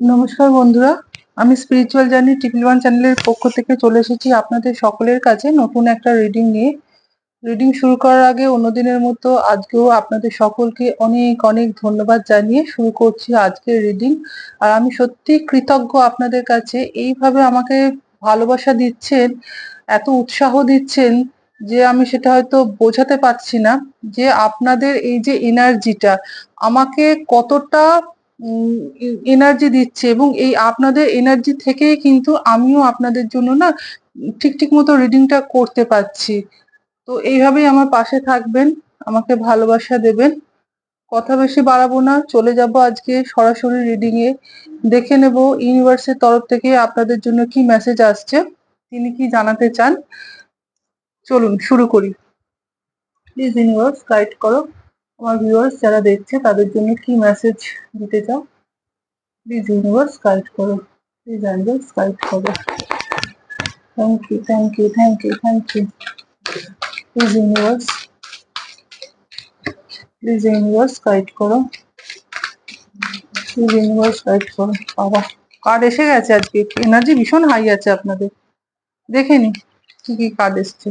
নমস্কার বন্ধুরা, আমি স্পিরিচুয়াল জার্নি ট্রিপল ওয়ান চ্যানেলের পক্ষ থেকে চলে এসেছি আপনাদের সকলের কাছে নতুন একটা রিডিং নিয়ে। রিডিং শুরু করার আগে অন্যদিনের মতো আজকেও আপনাদের সকলকে অনেক অনেক ধন্যবাদ জানিয়ে শুরু করছি আজকের রিডিং আর আমি সত্যি কৃতজ্ঞ আপনাদের কাছে, এইভাবে আমাকে ভালোবাসা দিচ্ছেন, এত উৎসাহ দিচ্ছেন যে আমি সেটা হয়তো বোঝাতে পারছি না যে আপনাদের এই যে এনার্জিটা আমাকে কতটা এনার্জি দিচ্ছে এবং এই আপনাদের এনার্জি থেকেই কিন্তু আমিও আপনাদের জন্য না ঠিক ঠিক মতো রিডিংটা করতে পারছি। তো এইভাবেই আমার পাশে থাকবেন, আমাকে ভালোবাসা দেবেন। কথা বেশি বাড়াবো না, চলে যাব আজকে সরাসরি রিডিং এ। দেখে নেব ইউনিভার্সের তরফ থেকে আপনাদের জন্য কি মেসেজ আসছে, তিনি কি জানাতে চান। চলুন, শুরু করি। প্লিজ ইউনিভার্স গাইড করো। আমার ভিউয়ার্স যারা দেখছে, তাদের জন্য কি মেসেজ দিতে চাও? প্লিজ ইউনিভার্স গাইড করো। প্লিজ অ্যাঞ্জেলস গাইড করো। Thank you thank you thank you thank you please universe please universe guide করো। প্লিজ ইউনিভার্স গাইড করো। বাবা কার্ড এসে গেছে আজকে। এনার্জি ভীষণ হাই আছে আপনাদের। দেখে নি কি কি কার্ড এসছে।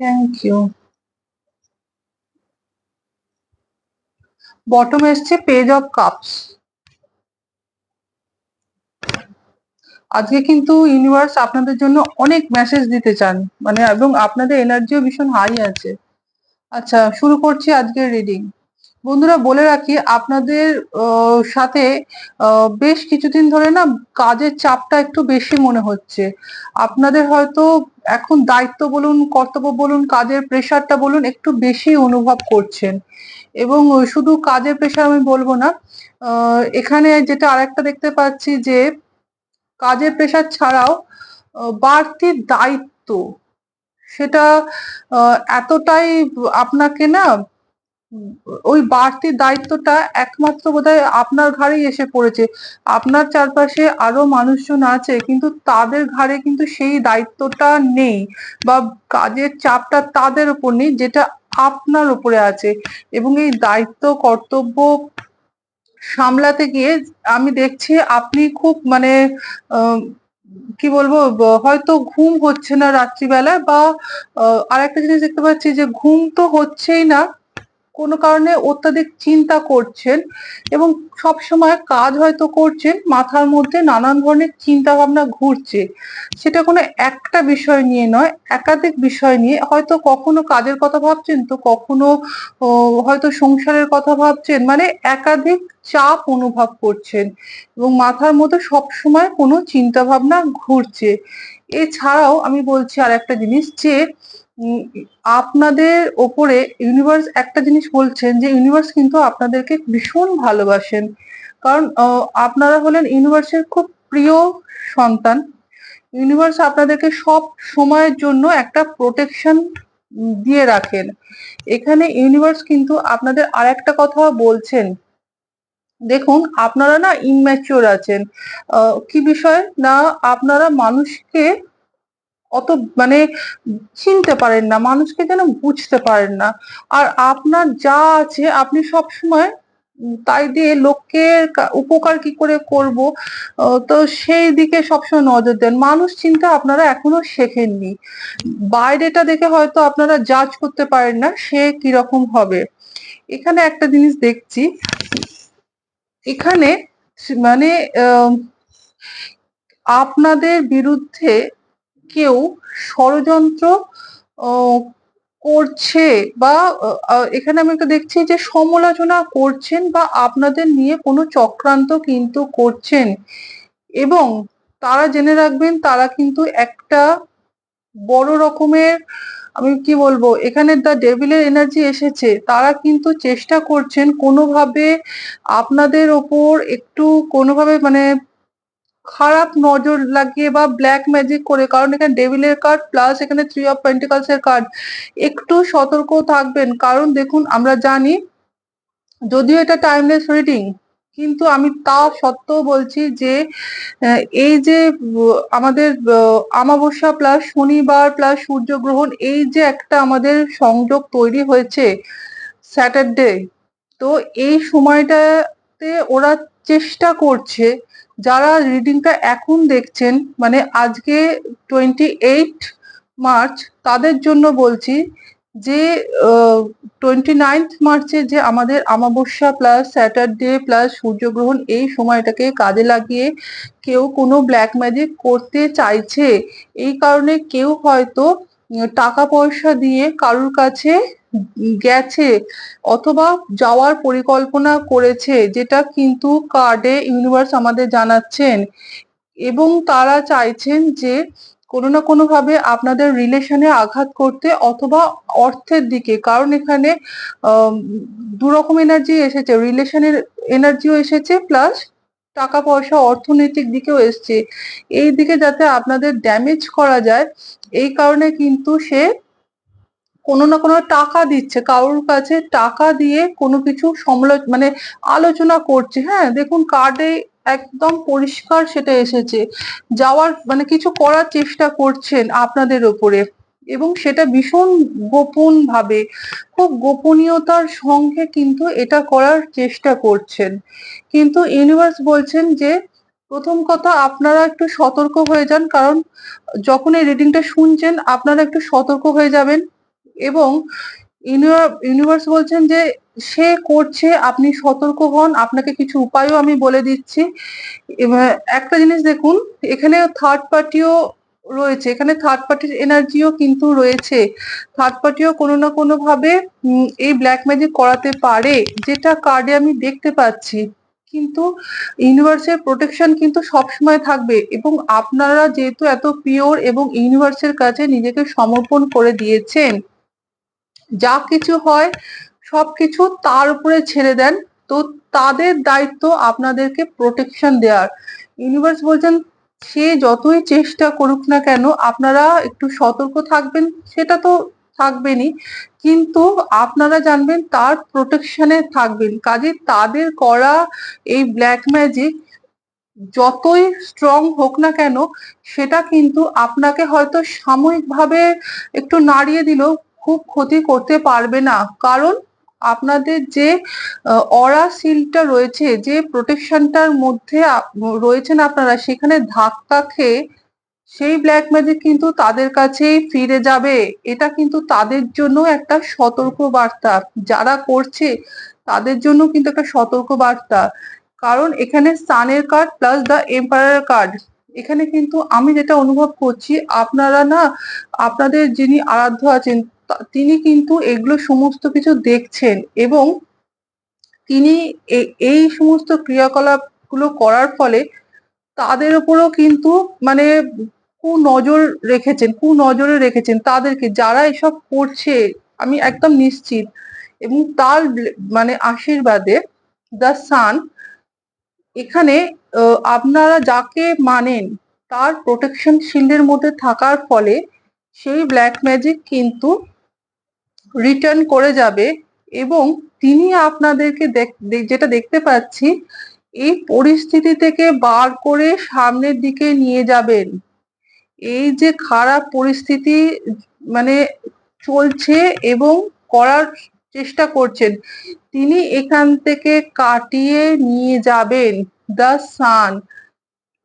থ্যাংক ইউ বটম এসছে পেজ অফ কাপস আজকে কিন্তু ইউনিভার্স আপনাদের জন্য অনেক মেসেজ দিতে চান মানে এবং আপনাদের এনার্জিও ভীষণ হাই আছে। আচ্ছা শুরু করছি আজকের রিডিং বন্ধুরা বলে রাখি, আপনাদের সাথে বেশ কিছুদিন ধরে না কাজের চাপটা একটু বেশি মনে হচ্ছে। আপনাদের হয়তো এখন দায়িত্ব বলুন, কর্তব্য বলুন, কাজের প্রেশারটা বলুন একটু বেশি অনুভব করছেন। এবং শুধু কাজের প্রেশার আমি বলব না এখানে যেটা আরেকটা দেখতে পাচ্ছি যে, কাজের প্রেশার ছাড়াও বাড়তি দায়িত্ব, সেটা এতটাই আপনাকে না ওই বাড়তি দায়িত্বটা একমাত্র বোধহয় আপনার ঘাড়েই এসে পড়েছে। আপনার চারপাশে আরও মানুষজন আছে, কিন্তু তাদের ঘাড়ে কিন্তু সেই দায়িত্বটা নেই বা কাজের চাপটা তাদের উপর নেই, যেটা আপনার উপরে আছে। এবং এই দায়িত্ব, কর্তব্য সামলাতে গিয়ে আমি দেখছি আপনি খুব মানে কি বলব, হয়তো ঘুম হচ্ছে না রাত্রিবেলায় বা আর একটা জিনিস দেখতে পাচ্ছি যে ঘুম তো হচ্ছেই না কোনো কারণে অত্যাধিক চিন্তা করছেন এবং সব সময় কাজ হয়তো করছেন, মাথার মধ্যে নানান ধরনের চিন্তা ভাবনা ঘুরছে। সেটা কোনো একটা বিষয় নিয়ে নয়, একাধিক বিষয় নিয়ে। হয়তো কখনো কাজের কথা ভাবছেন তো কখনো হয়তো সংসারের কথা ভাবছেন। মানে একাধিক চাপ অনুভব করছেন এবং মাথার মধ্যে সব সময় কোনো চিন্তা ভাবনা ঘুরছে। এছাড়াও আমি বলছি আর একটা জিনিস যে আপনাদের ওপরে ইউনিভার্স একটা জিনিস বলছেন যে ইউনিভার্স কিন্তু আপনাদেরকে ভীষণ ভালোবাসেন। কারণ আপনারা হলেন ইউনিভার্সের খুব প্রিয় সন্তান। ইউনিভার্স আপনাদেরকে সব সময়ের জন্য একটা প্রোটেকশন দিয়ে রাখেন। এখানে ইউনিভার্স কিন্তু আপনাদের আর একটা কথা বলছেন। দেখুন, আপনারা না ইনম্যাচিওর আছেন। কি বিষয়? না, আপনারা মানুষকে অত মানে চিনতে পারেন না, মানুষকে যেন বুঝতে পারেন না। আর আপনার যা আছে, আপনি সব সময় তাই দিয়ে লোকের উপকার কি করে করব? তো সেই দিকে সবসময় নজর দেন। মানুষ চিন্তা আপনারা এখনও শেখেননি। বাইরেটা দেখে হয়তো আপনারা জাজ করতে পারেন না সে কীরকম হবে। এখানে একটা জিনিস দেখছি। এখানে মানে আপনাদের বিরুদ্ধে কেউ ষড়যন্ত্র করছে বা এখানে আমি একটা দেখছি যে সমালোচনা করছেন বা আপনাদের নিয়ে কোনো চক্রান্ত কিন্তু করছেন। এবং তারা জেনে রাখবেন তারা কিন্তু একটা বড় রকমের, আমি কি বলব, এখানে দ্য ডেভিলের এনার্জি এসেছে। তারা কিন্তু চেষ্টা করছেন কোনোভাবে আপনাদের ওপর একটু কোনোভাবে মানে খারাপ নজর লাগিয়ে বা ব্ল্যাক ম্যাজিক করে, কারণ এখানে ডেভিলের কার্ড প্লাস এখানে থ্রি অফ পেন্টিকালস এর কার্ড একটু সতর্ক থাকবেন, কারণ দেখুন আমরা জানি যদিও এটা টাইমলেস রিডিং কিন্তু আমি তা সত্ত্বেও বলছি যে এই যে আমাদের আমাবস্যা প্লাস শনিবার প্লাস সূর্যগ্রহণ, এই যে একটা আমাদের সংযোগ তৈরি হয়েছে স্যাটারডে তো এই সময়টাতে ওরা চেষ্টা করছে যারা রিডিংটা এখন দেখছেন মানে আজকে টোয়েন্টি এইট মার্চ, তাদের জন্য বলছি যে টোয়েন্টি নাইন্থ মার্চে যে আমাদের আমাবস্যা প্লাস স্যাটারডে প্লাস সূর্যগ্রহণ, এই সময়টাকে কাজে লাগিয়ে কেউ কোনো ব্ল্যাক ম্যাজিক করতে চাইছে। এই কারণে কেউ হয়তো টাকা পয়সা দিয়ে কারুর কাছে গেছে অথবা যাওয়ার পরিকল্পনা করেছে, যেটা কিন্তু কার্ডে ইউনিভার্স আমাদের জানাচ্ছেন। এবং তারা চাইছেন যে কোনো না কোনো ভাবে আপনাদের রিলেশনে আঘাত করতে অথবা অর্থের দিকে, কারণ এখানে দুরকম এনার্জি এসেছে রিলেশনের এনার্জিও এসেছে প্লাস টাকা পয়সা অর্থনৈতিক দিকেও এসছে। এই দিকে যাতে আপনাদের ড্যামেজ করা যায়, এই কারণে কিন্তু সে কোনো না কোনো টাকা দিচ্ছে, কারোর কাছে টাকা দিয়ে কোনো কিছু সমালোচ মানে আলোচনা করছে। হ্যাঁ দেখুন কার্ডে একদম পরিষ্কার সেটা এসেছে। যাওয়ার মানে কিছু করার চেষ্টা করছেন আপনাদের ওপরে এবং সেটা ভীষণ গোপন ভাবে খুব গোপনীয়তার সঙ্গে কিন্তু এটা করার চেষ্টা করছেন। কিন্তু ইউনিভার্স বলছেন যে, প্রথম কথা আপনারা একটু সতর্ক হয়ে যান, কারণ যখন এই রিডিংটা শুনছেন, আপনারা একটু সতর্ক হয়ে যাবেন। এবং ইউনিভার্স বলছেন যে সে করছে, আপনি সতর্ক হন, আপনাকে কিছু উপায়ও আমি বলে দিচ্ছি। একটা জিনিস দেখুন, এখানে থার্ড পার্টিও রয়েছে, এখানে থার্ড পার্টির এনার্জিও কিন্তু রয়েছে। থার্ড পার্টিও কোনো না কোনো ভাবে এই ব্ল্যাক ম্যাজিক করাতে পারে, যেটা কার্ডে আমি দেখতে পাচ্ছি। কিন্তু ইউনিভার্সের প্রোটেকশন কিন্তু সবসময় থাকবে এবং আপনারা যেহেতু এত পিওর এবং ইউনিভার্সের কাছে নিজেকে সমর্পণ করে দিয়েছেন যা কিছু হয় সবকিছু তার উপরে ছেড়ে দেন। তো তাদের দায়িত্ব আপনাদেরকে প্রোটেকশন দেওয়ার। ইউনিভার্স বলছেন, সে যতই চেষ্টা করুক না কেন, আপনারা একটু সতর্ক থাকবেন, সেটা তো থাকবেনই। কিন্তু আপনারা জানবেন, তার প্রোটেকশনে থাকবেন। কাজে তাদের করা এই ব্ল্যাক ম্যাজিক যতই স্ট্রং হোক না কেন, সেটা কিন্তু আপনাকে হয়তো সাময়িকভাবে একটু নাড়িয়ে দিলেও খুব ক্ষতি করতে পারবে না। কারণ আপনাদের যে অরা সিলটা রয়েছে, যে প্রোটেকশনটার মধ্যে রয়েছেন আপনারা, সেখানে ধাক্কা খেয়ে সেই ব্ল্যাক ম্যাজিক কিন্তু তাদের কাছেই ফিরে যাবে। এটা কিন্তু তাদের জন্য একটা সতর্ক বার্তা যারা করছে, তাদের জন্য কিন্তু একটা সতর্ক বার্তা কারণ এখানে সানের card plus the empire card এখানে কিন্তু আমি যেটা অনুভব করছি, আপনারা না, আপনাদের যিনি আরাধ্য আছেন তিনি কিন্তু এগুলো সমস্ত কিছু দেখছেন এবং তিনি এই সমস্ত ক্রিয়াকলাপগুলো করার ফলে তাদের উপরও কিন্তু মানে কু নজর রেখেছেন, কু নজরে রেখেছেন তাদেরকে যারা এসব করছে, আমি একদম নিশ্চিত। এবং তার মানে আশীর্বাদে দ্য সান এখানে আপনারা যাকে মানেন তার প্রোটেকশন শিল্ডের মধ্যে থাকার ফলে সেই ব্ল্যাক ম্যাজিক কিন্তু রিটার্ন করে যাবে এবং তিনি আপনাদেরকে যেটা দেখতে পাচ্ছি, এই পরিস্থিতি থেকে বার করে সামনের দিকে নিয়ে যাবেন। এই যে খারাপ পরিস্থিতি মানে চলছে এবং করার চেষ্টা করছেন, তিনি এখান থেকে কাটিয়ে নিয়ে যাবেন দ্য সান।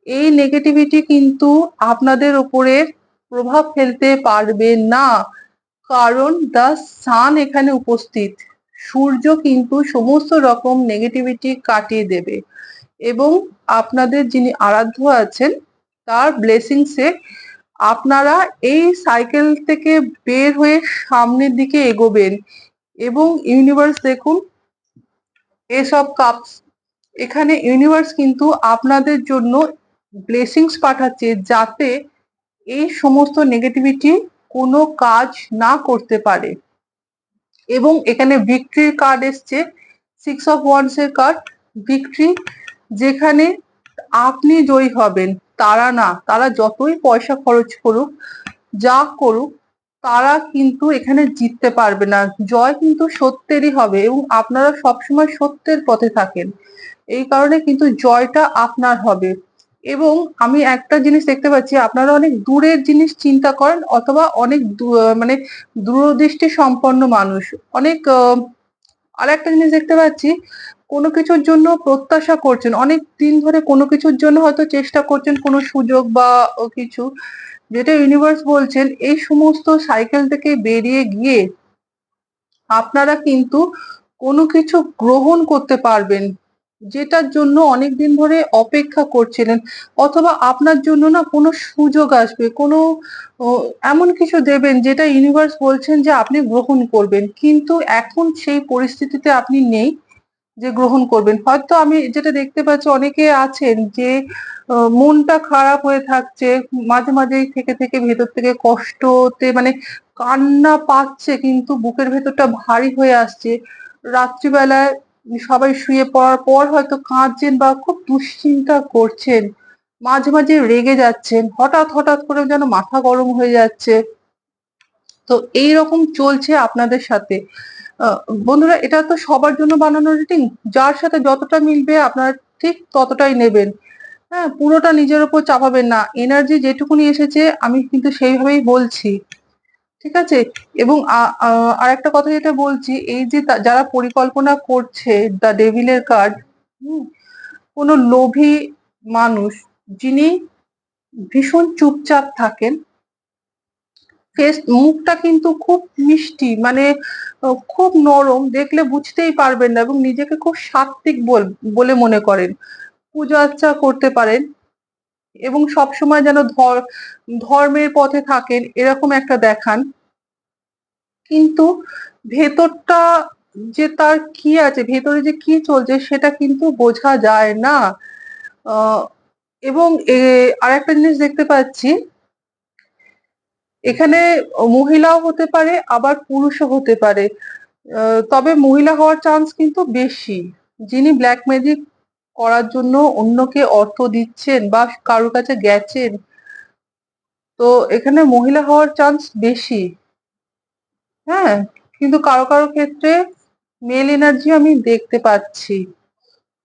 এই নেগেটিভিটি কিন্তু আপনাদের উপরে প্রভাব ফেলতে পারবে না। কারণ দ্য সান এখানে উপস্থিত। সূর্য কিন্তু সমস্ত রকম নেগেটিভিটি কাটিয়ে দেবে। এবং আপনাদের যিনি আরাধ্য আছেন, তার ব্লেসিংসে আপনারা এই সাইকেল থেকে বের হয়ে সামনের দিকে এগোবেন। এবং ইউনিভার্স দেখুন, এসব কাপস এখানে ইউনিভার্স কিন্তু আপনাদের জন্য ব্লেসিংস পাঠাচ্ছে যাতে এই সমস্ত নেগেটিভিটি কোনো কাজ না করতে পারে। এবং এখানে ভিক্টরির কার্ড এসছে। সিক্স অফ ওয়ান্স এর কার্ড ভিক্টরি যেখানে আপনি জয়ী হবেন। তারা না, তারা যতই পয়সা খরচ করুক, যা করুক, তারা কিন্তু এখানে জিততে পারবে না। জয় কিন্তু সত্যেরই হবে এবং আপনারা সবসময় সত্যের পথে থাকেন। এই কারণে কিন্তু জয়টা আপনার হবে। এবং আমি একটা জিনিস দেখতে পাচ্ছি, আপনারা অনেক দূরের জিনিস চিন্তা করেন অথবা অনেক মানে দূরদৃষ্টি সম্পন্ন মানুষ। অনেক আর একটা জিনিস দেখতে পাচ্ছি, কোনো কিছুর জন্য প্রত্যাশা করছেন। অনেক দিন ধরে কোনো কিছুর জন্য হয়তো চেষ্টা করছেন কোনো সুযোগ বা কিছু। যেটা ইউনিভার্স বলছেন, এই সমস্ত সাইকেল থেকে বেরিয়ে গিয়ে আপনারা কিন্তু কোনো কিছু গ্রহণ করতে পারবেন। যেটার জন্য অনেক দিন ধরে অপেক্ষা করছিলেন, অথবা আপনার জন্য না কোনো সুযোগ আসবে, কোনো এমন কিছু দেবেন যেটা ইউনিভার্স বলছেন যে আপনি গ্রহণ করবেন, কিন্তু এখন সেই পরিস্থিতিতে আপনি নেই যে গ্রহণ করবেন। হয়তো আমি যেটা দেখতে পাচ্ছি, অনেকে আছেন যে মনটা খারাপ হয়ে থাকছে, মাঝে মাঝে থেকে থেকে ভেতর থেকে কষ্টতে মানে কান্না পাচ্ছে, কিন্তু বুকের ভেতরটা ভারী হয়ে আসছে। রাত্রিবেলায় সবাই শুয়ে পড়ার পর হয়তো কাঁদছেন বা খুব দুশ্চিন্তা করছেন, মাঝে মাঝে রেগে যাচ্ছেন, হঠাৎ হঠাৎ করে যেন মাথা গরম হয়ে যাচ্ছে। তো এই রকম চলছে আপনাদের সাথে। বন্ধুরা, এটা তো সবার জন্য বানানো রিডিং যার সাথে যতটা মিলবে আপনারা ঠিক ততটাই নেবেন। হ্যাঁ পুরোটা নিজের উপর চাপাবেন না। এনার্জি যেটুকুনি এসেছে, আমি কিন্তু সেইভাবেই বলছি। ঠিক আছে? এবং আ- আ- আরেকটা কথা যেটা বলছি, এই যে যারা পরিকল্পনা করছে দ্য ডেভিলের কার্ড কোনো লোভী মানুষ যিনি ভীষণ চুপচাপ থাকেন, ফেস, মুখটা কিন্তু খুব মিষ্টি মানে খুব নরম, দেখলে বুঝতেই পারবেন না এবং নিজেকে খুব সাত্ত্বিক বলে মনে করেন। পূজা আর্চা করতে পারেন এবং সবসময় যেন ধর- ধর্মের পথে থাকেন, এরকম একটা দেখান। কিন্তু ভেতরটা যে তার কি আছে, ভেতরে যে কি চলছে সেটা কিন্তু বোঝা যায় না। এবং আর একটা জিনিস দেখতে পাচ্ছি। এখানে মহিলাও হতে পারে, আবার পুরুষও হতে পারে। তবে মহিলা হওয়ার চান্স কিন্তু বেশি। যিনি ব্ল্যাক ম্যাজিক করার জন্য অন্যকে অর্থ দিচ্ছেন বা কারোর কাছে গেছেন। তো এখানে মহিলা হওয়ার চান্স বেশি। হ্যাঁ কিন্তু কারও কারও ক্ষেত্রে মেল এনার্জি আমি দেখতে পাচ্ছি।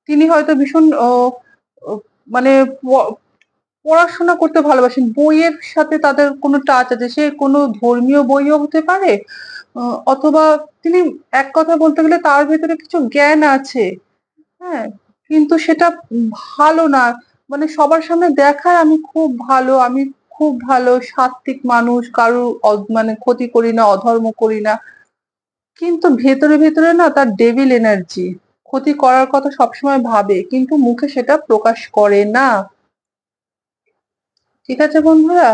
তিনি হয়তো ভীষণ মানে পড়াশোনা করতে ভালোবাসেন। বইয়ের সাথে তাদের কোনো টাচ আছে। সে কোনো ধর্মীয় বইও হতে পারে অথবা তিনি এক কথা বলতে গেলে তার ভেতরে কিছু জ্ঞান আছে। হ্যাঁ কিন্তু সেটা ভালো না। মানে সবার সামনে দেখায় আমি খুব ভালো, আমি খুব ভালো, সাত্ত্বিক মানুষ, কারু মানে ক্ষতি করি না, অধর্ম করি না। কিন্তু ভেতরে ভেতরে না তার ডেভিল এনার্জি ক্ষতি করার কথা সবসময় ভাবে, কিন্তু মুখে সেটা প্রকাশ করে না। ঠিক আছে বন্ধুরা?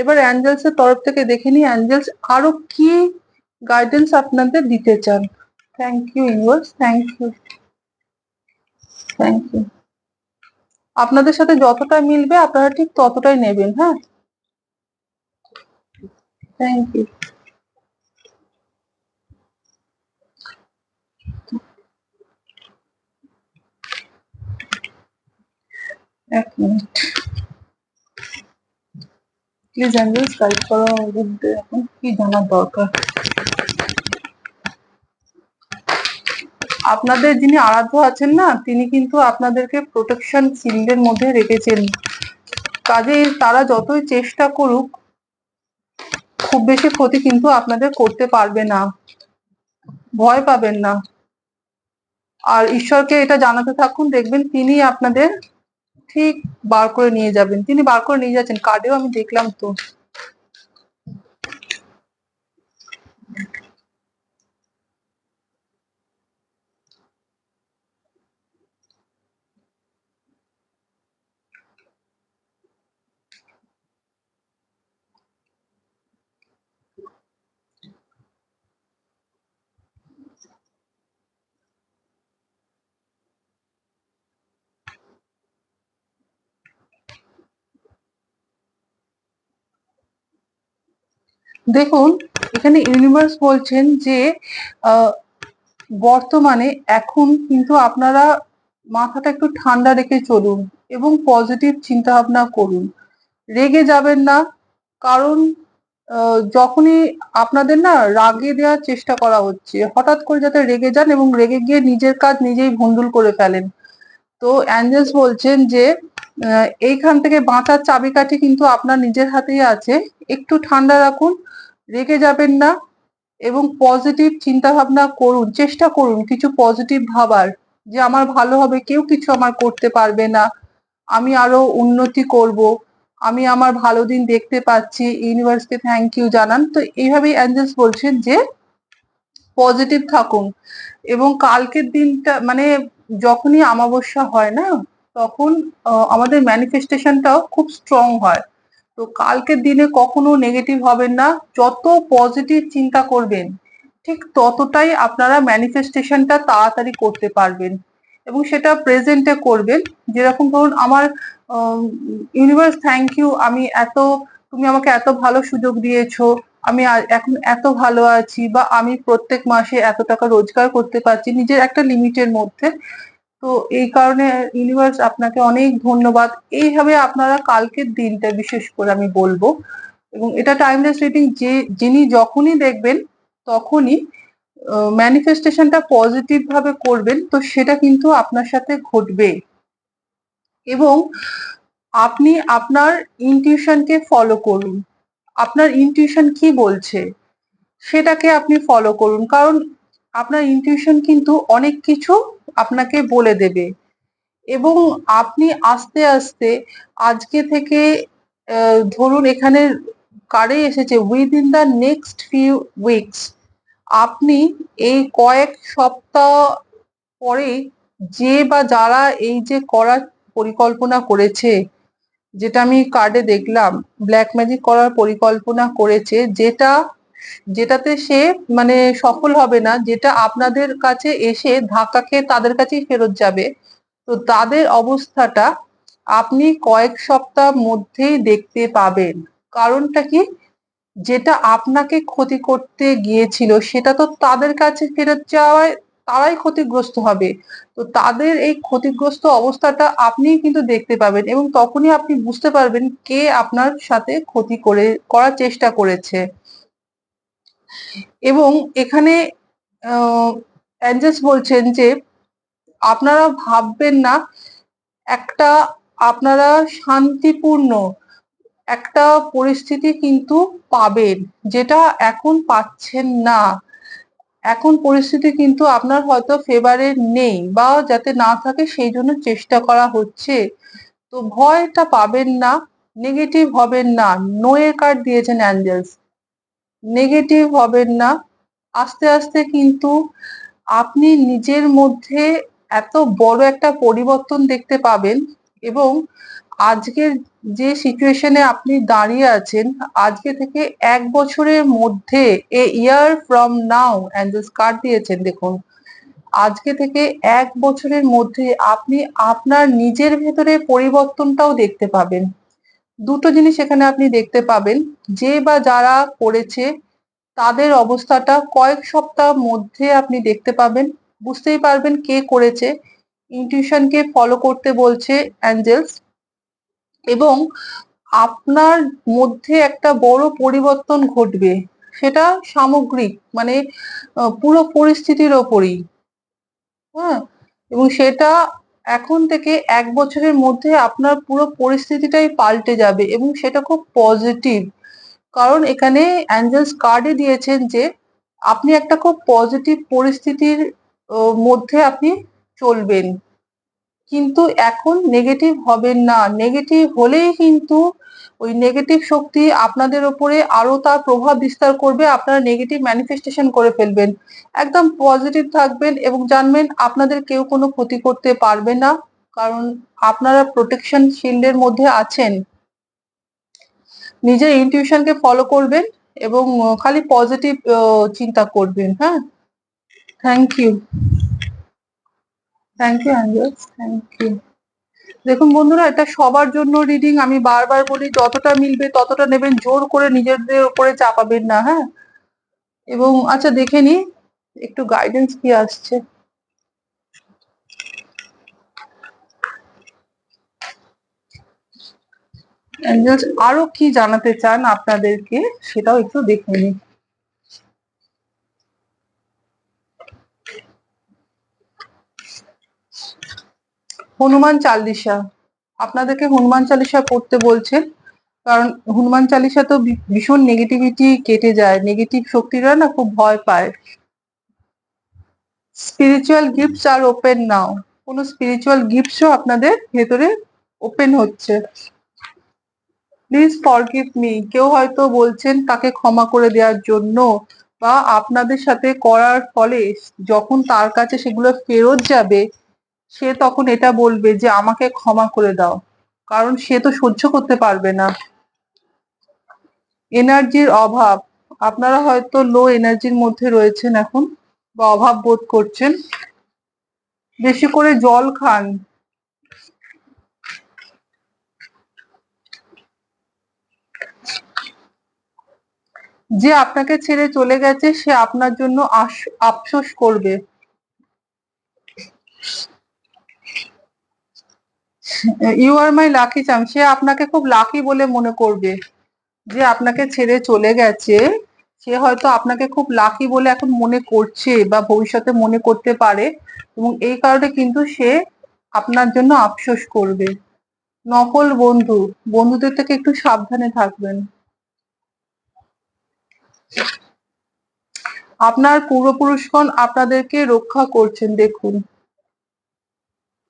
এবার অ্যাঞ্জেলস এর তরফ থেকে দেখে নিই অ্যাঞ্জেলস আরও কি গাইডেন্স আপনাদের দিতে চান? Thank you universe thank you thank you আপনাদের সাথে যতটা মিলবে আপনারা ঠিক ততটাই নেবেন হ্যাঁ? থ্যাংক ইউ এক মিনিট। প্লিজ অ্যাঞ্জেলস গাইড এখন কি জানার দরকার? আপনাদের যিনি আরাধ্য আছেন না, তিনি কিন্তু আপনাদেরকে প্রোটেকশন শিল্ডের মধ্যে রেখেছেন। কাজে তারা যতই চেষ্টা করুক, খুব বেশি ক্ষতি কিন্তু আপনাদের করতে পারবে না। ভয় পাবেন না। আর ঈশ্বরকে এটা জানাতে থাকুন, দেখবেন তিনি আপনাদের ঠিক বার করে নিয়ে যাবেন। তিনি বার করে নিয়ে যাচ্ছেন কার্ডেও আমি দেখলাম তো। দেখুন, এখানে ইউনিভার্স বলছেন যে বর্তমানে এখন কিন্তু আপনারা মাথাটা একটু ঠান্ডা রেখে চলুন এবং পজিটিভ চিন্তা ভাবনা করুন। রেগে যাবেন না, কারণ যখনই আপনাদের না রাগে দেওয়ার চেষ্টা করা হচ্ছে, হঠাৎ করে যাতে রেগে যান এবং রেগে গিয়ে নিজের কাজ নিজেই ভন্ডুল করে ফেলেন। তো অ্যাঞ্জেলস বলছেন যে এইখান থেকে বাঁচার চাবিকাঠি কিন্তু আপনার নিজের হাতেই আছে। একটু ঠান্ডা রাখুন, রেগে যাবেন না এবং পজিটিভ চিন্তা ভাবনা করুন, চেষ্টা করুন কিছু পজিটিভ ভাবার যে আমার ভালো হবে, কেউ কিছু আমার করতে পারবে না। আমি আরও উন্নতি করব, আমি আমার ভালো দিন দেখতে পাচ্ছি, ইউনিভার্সকে থ্যাংক ইউ জানান। তো এইভাবেই অ্যাঞ্জেলস বলছেন যে পজিটিভ থাকুন এবং কালকের দিনটা মানে যখনই অমাবস্যা হয় না তখন আমাদের ম্যানিফেস্টেশনটাও খুব স্ট্রং হয়। তো কালকের দিনে কখনো নেগেটিভ হবেন না, যত পজিটিভ চিন্তা করবেন, ঠিক ততটাই আপনারা ম্যানিফেস্টেশনটা তাড়াতাড়ি করতে পারবেন। এবং সেটা প্রেজেন্টে করবেন। যেরকম ধরুন আমার ইউনিভার্স থ্যাংক ইউ আমি এত, তুমি আমাকে এত ভালো সুযোগ দিয়েছ, আমি এখন এত ভালো আছি, বা আমি প্রত্যেক মাসে এত টাকা রোজগার করতে পারছি, নিজের একটা লিমিটের মধ্যে। তো এই কারণে ইউনিভার্স আপনাকে অনেক ধন্যবাদ। এইভাবে আপনারা কালকের দিনটা বিশেষ করে আমি বলব। এবং এটা টাইমলেস রিডিং যে, যিনি যখনই দেখবেন, তখনই ম্যানিফেস্টেশনটা পজিটিভ ভাবে করবেন, তো সেটা কিন্তু আপনার সাথে ঘটবে। এবং আপনি আপনার ইনটিউশনকে ফলো করুন। আপনার ইনটিউশন কি বলছে? সেটাকে আপনি ফলো করুন। কারণ আপনার ইনটিউশন কিন্তু অনেক কিছু আপনাকে বলে দেবে। এবং আপনি আস্তে আস্তে আজকে থেকে ধরুন এখানে কারে এসেছে within the next few weeks আপনি এই কয়েক সপ্তাহ পরে যে বা যারা এই যে করার পরিকল্পনা করেছে, যেটা আমি কার্ডে দেখলাম ব্ল্যাক ম্যাজিক করার পরিকল্পনা করেছে, যেটা যেটাতে সে মানে সফল হবে না, যেটা আপনাদের কাছে এসে ধাক্কা খেয়ে তাদের কাছেই ফেরত যাবে। তো তাদের অবস্থাটা আপনি কয়েক সপ্তাহ মধ্যেই দেখতে পাবেন। কারণটা কি? যেটা আপনাকে ক্ষতি করতে গিয়েছিল, সেটা তো তাদের কাছে ফেরত যাওয়ায় তারাই ক্ষতিগ্রস্ত হবে। তো তাদের এই ক্ষতিগ্রস্ত অবস্থাটা আপনি কিন্তু দেখতে পাবেন এবং তখনই আপনি বুঝতে পারবেন কে আপনার সাথে ক্ষতি করে, করার চেষ্টা করেছে। এবং এখানে অ্যাঞ্জেলস বলছেন যে আপনারা ভাববেন না, একটা আপনারা শান্তিপূর্ণ একটা পরিস্থিতি কিন্তু পাবেন, যেটা এখন পাচ্ছেন না। এখন পরিস্থিতি কিন্তু আপনার হয়তো ফেভারে নেই বা যাতে না থাকে সেই জন্য চেষ্টা করা হচ্ছে। তো ভয়টা পাবেন না নেগেটিভ হবেন না। নোয়ের কার্ড দিয়েছেন অ্যাঞ্জেলস। নেগেটিভ হবেন না। আস্তে আস্তে কিন্তু আপনি নিজের মধ্যে এত বড় একটা পরিবর্তন দেখতে পাবেন এবং আজকের যে সিচুয়েশনে আপনি দাঁড়িয়ে আছেন, আজকে থেকে এক বছরের মধ্যে a year from now angels card দিয়েছেন, দেখুন। আজকে থেকে এক বছরের মধ্যে আপনি আপনার নিজের ভেতরে পরিবর্তনটাও দেখতে পাবেন। দুটো জিনিস এখানে আপনি দেখতে পাবেন। যে বা যারা করেছে, তাদের অবস্থাটা কয়েক সপ্তাহ মধ্যে আপনি দেখতে পাবেন। বুঝতেই পারবেন কে করেছে। ইনটিউশনকে ফলো করতে বলছে অ্যাঞ্জেলস এবং আপনার মধ্যে একটা বড় পরিবর্তন ঘটবে। সেটা সামগ্রিক মানে পুরো পরিস্থিতির ওপরই। হ্যাঁ? এবং সেটা এখন থেকে এক বছরের মধ্যে আপনার পুরো পরিস্থিতিটাই পাল্টে যাবে এবং সেটা খুব পজিটিভ কারণ এখানে অ্যাঞ্জেলস কার্ডে দিয়েছেন যে আপনি একটা খুব পজিটিভ পরিস্থিতির মধ্যে আপনি চলবেন। কিন্তু এখন নেগেটিভ হবেন না। নেগেটিভ হলেই কিন্তু ওই নেগেটিভ শক্তি আপনাদের ওপরে আরও তার প্রভাব বিস্তার করবে, আপনারা নেগেটিভ ম্যানিফেস্টেশন করে ফেলবেন। একদম পজিটিভ থাকবেন এবং জানবেন আপনাদের কেউ কোনো ক্ষতি করতে পারবে না, কারণ আপনারা প্রোটেকশন শিল্ডের মধ্যে আছেন। নিজের ইনটিউশনকে ফলো করবেন এবং খালি পজিটিভ চিন্তা করবেন হ্যাঁ? Thank you thank you angels thank you দেখুন বন্ধুরা, এটা সবার জন্য রিডিং আমি বারবার বলি, যতটা মিলবে ততটা নেবেন। জোর করে নিজেদের উপরে চাপাবেন না হ্যাঁ? এবং আচ্ছা দেখে নি একটু গাইডেন্স কি আসছে। আরও কি জানাতে চান আপনাদেরকে সেটাও একটু দেখে নিই হনুমান চালিসা। আপনাদেরকে হনুমান চালিসা পড়তে বলছেন, কারণ হনুমান চালিসা তো ভীষণ নেগেটিভিটি কেটে যায়। নেগেটিভ শক্তিরা না খুব ভয় পায়। স্পিরিচুয়াল গিফটস আর ওপেন নাও কোনো স্পিরিচুয়াল গিফটসও আপনাদের ভেতরে ওপেন হচ্ছে। প্লিজ ফরগিভ মি কেউ হয়তো বলছেন তাকে ক্ষমা করে দেওয়ার জন্য বা আপনাদের সাথে করার ফলে যখন তার কাছে সেগুলো ফেরত যাবে, সে তখন এটা বলবে যে আমাকে ক্ষমা করে দাও, কারণ সে তো সহ্য করতে পারবে না। এনার্জির অভাব। আপনারা হয়তো লো এনার্জির মধ্যে রয়েছেন এখন বা অভাব বোধ করছেন। বেশি করে জল খান। যে আপনাকে ছেড়ে চলে গেছে, সে আপনার জন্য আফসোস করবে। ইউ আর মাই লাকি চাম সে আপনাকে খুব লাকি বলে মনে করবে যে আপনাকে ছেড়ে চলে গেছে। সে হয়তো আপনাকে খুব লাকি বলে এখন মনে করছে বা ভবিষ্যতে মনে করতে পারে এবং এই কারণে কিন্তু সে আপনার জন্য আফসোস করবে। নকল বন্ধু, বন্ধুদের থেকে একটু সাবধানে থাকবেন। আপনার পূর্বপুরুষগণ আপনাদেরকে রক্ষা করছেন, দেখুন।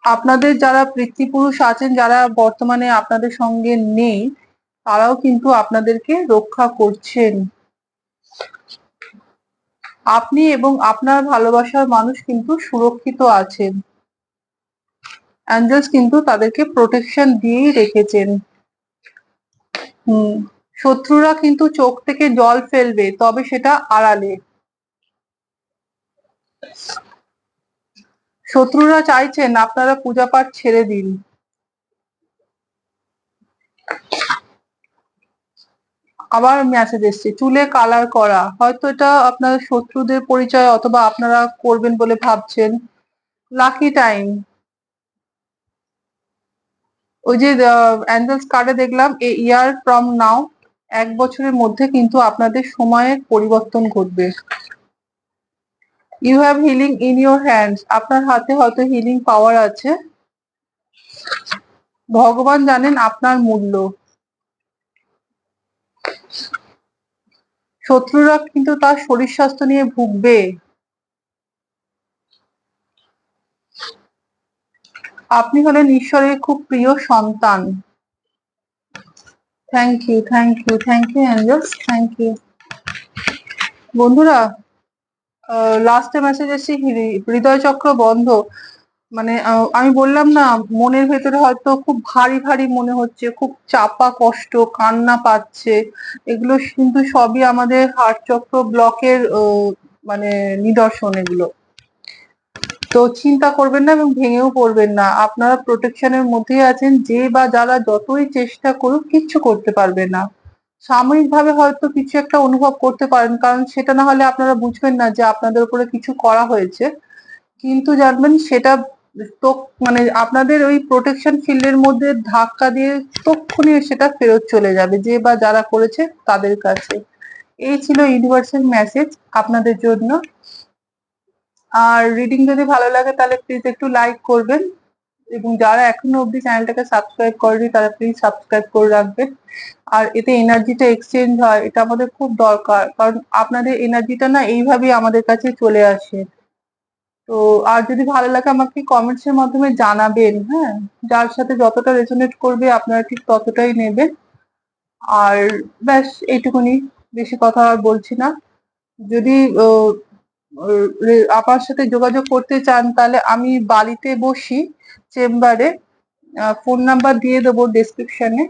আপনাদের যারা পিতৃপুরুষ আছেন, যারা বর্তমানে আপনাদের সঙ্গে নেই, তারাও কিন্তু আপনাদেরকে রক্ষা করছেন। আপনি এবং আপনার ভালোবাসার মানুষ কিন্তু সুরক্ষিত আছেন। অ্যাঞ্জেলস কিন্তু তাদেরকে প্রোটেকশন দিয়েই রেখেছেন। হুম। শত্রুরা কিন্তু চোখ থেকে জল ফেলবে, তবে সেটা আড়ালে। শত্রুরা চাইছেন আপনারা পূজা পাঠ ছেড়ে দিন। আবার মেসেজ এসছে, চুলে কালার করা। হয়তো এটা আপনার শত্রুদের পরিচয় অথবা আপনারা করবেন বলে ভাবছেন। লাকি টাইম ওই যে অ্যাঞ্জেলস কার্ডে দেখলাম এ ইয়ার ফ্রম নাও এক বছরের মধ্যে কিন্তু আপনাদের সময়ের পরিবর্তন ঘটবে। You have healing in your hands আপনার হাতে হয়তো হিলিং পাওয়ার আছে। ভগবান জানেন আপনার মূল্য। শত্রুরা কিন্তু তার শরীর স্বাস্থ্য নিয়ে ভুগবে। আপনি হলেন ঈশ্বরের খুব প্রিয় সন্তান। Thank you thank you thank you angels thank you বন্ধুরা লাস্টে মেসেজ এসেছে হৃদয় চক্র বন্ধ। মানে আমি বললাম না, মনের ভেতরে হয়তো খুব ভারী ভারী মনে হচ্ছে, খুব চাপা কষ্ট, কান্না পাচ্ছে। এগুলো কিন্তু সবই আমাদের হার্ট চক্র ব্লকের মানে নিদর্শন এগুলো। তো চিন্তা করবেন না এবং ভেঙেও পড়বেন না। আপনারা প্রোটেকশনের মধ্যেই আছেন, যে বা যারা যতই চেষ্টা করুক কিচ্ছু করতে পারবে না। সাময়িকভাবে হয়তো কিছু একটা অনুভব করতে পারেন, কারণ সেটা না হলে আপনারা বুঝবেন না যে আপনাদের উপরে কিছু করা হয়েছে। কিন্তু জানবেন সেটা তো মানে আপনাদের ওই প্রোটেকশন ফিল্ডের মধ্যে ধাক্কা দিয়ে তক্ষুনি সেটা ফেরত চলে যাবে, যে বা যারা করেছে তাদের কাছে। এই ছিল ইউনিভার্সাল মেসেজ আপনাদের জন্য। আর রিডিং যদি ভালো লাগে, তাহলে প্লিজ একটু লাইক করবেন। এবং যারা এখনও অবধি চ্যানেলটাকে সাবস্ক্রাইব করেনি, তারা প্লিজ সাবস্ক্রাইব করে রাখবেন। আর এতে এনার্জিটা এক্সচেঞ্জ হয়, এটা আমাদের খুব দরকার। কারণ আপনাদের এনার্জিটা না এইভাবেই আমাদের কাছে চলে আসে। তো আর যদি ভালো লাগে, আমাকে কমেন্টস এর মাধ্যমে জানাবেন হ্যাঁ? যার সাথে যতটা রেজোনেট করবে, আপনারা ঠিক ততটাই নেবেন। আর ব্যাস, এইটুকুনি। বেশি কথা আর বলছি না। যদি আহ, আহ, রে- আপনার সাথে যোগাযোগ করতে চান তাহলে আমি বাড়িতে বসি চেম্বারে ফোন নাম্বার দিয়ে দেবো ডেসক্রিপশনে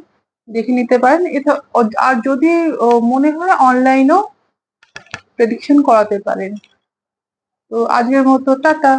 দেখে নিতে পারেন। এটা আর যদি মনে হয় অনলাইনেও প্রেডিকশন করাতে পারেন। তো আজকের মতো টাটা।